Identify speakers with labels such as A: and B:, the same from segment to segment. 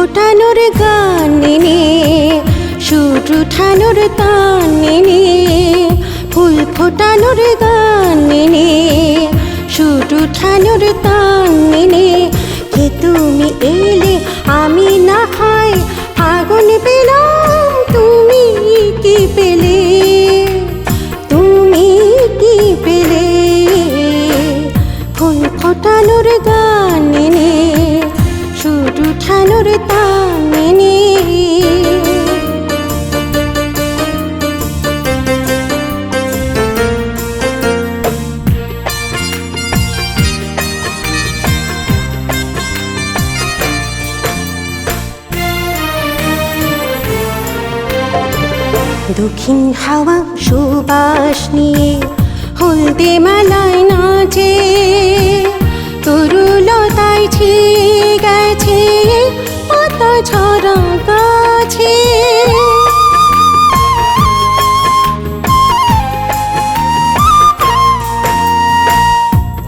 A: ফোটানোর গান নে সুর উঠানোর তান ফুল ফোটানোর গান নে সুর উঠানোর তান নে কে তুমি এলে দক্ষিণ হাওয়া সুবাস নিয়ে হলদে মালায় নাচে। তরুলতায় ছিয়ে গেছে পাতা ঝরা গাছে।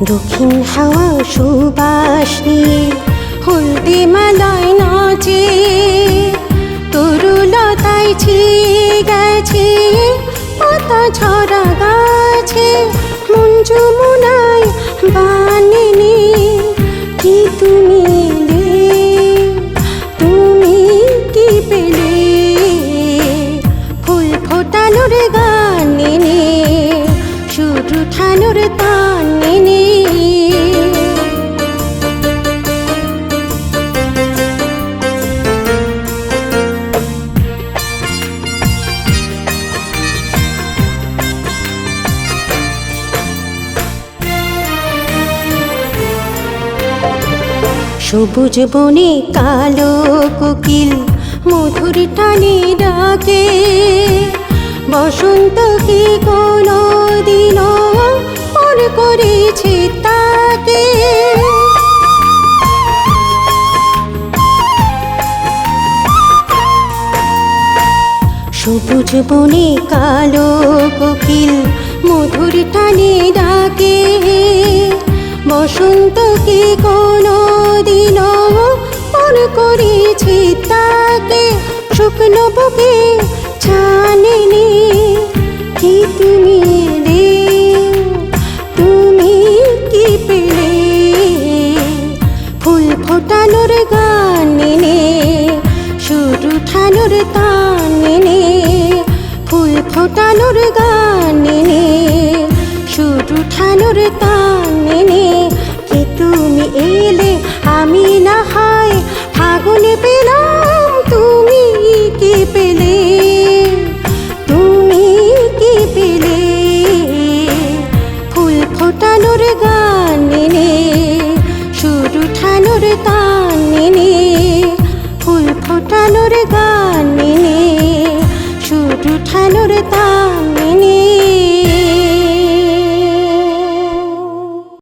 A: দক্ষিণ হাওয়া সুবাস নিয়ে পাতা ঝরা গাছে মঞ্জু সবুজ বনে কালো কোকিল মধুর টানে ডাকে। বসন্ত কি কোনো দিন পর করেছে তাকে? সবুজ বনে কালো কোকিল মধুর টানে ডাকে। বসন্ত কি কোনো করেছি তাকে শুকনো বুকে জানেনি কি তুমি এলে তুমি কি পেলে? ফুল ফোটানোর গান নে সুর উঠানোর তান নে ফুল ফোটানোর গান নে সুর উঠানোর তান নে তুমি এলে? ফুল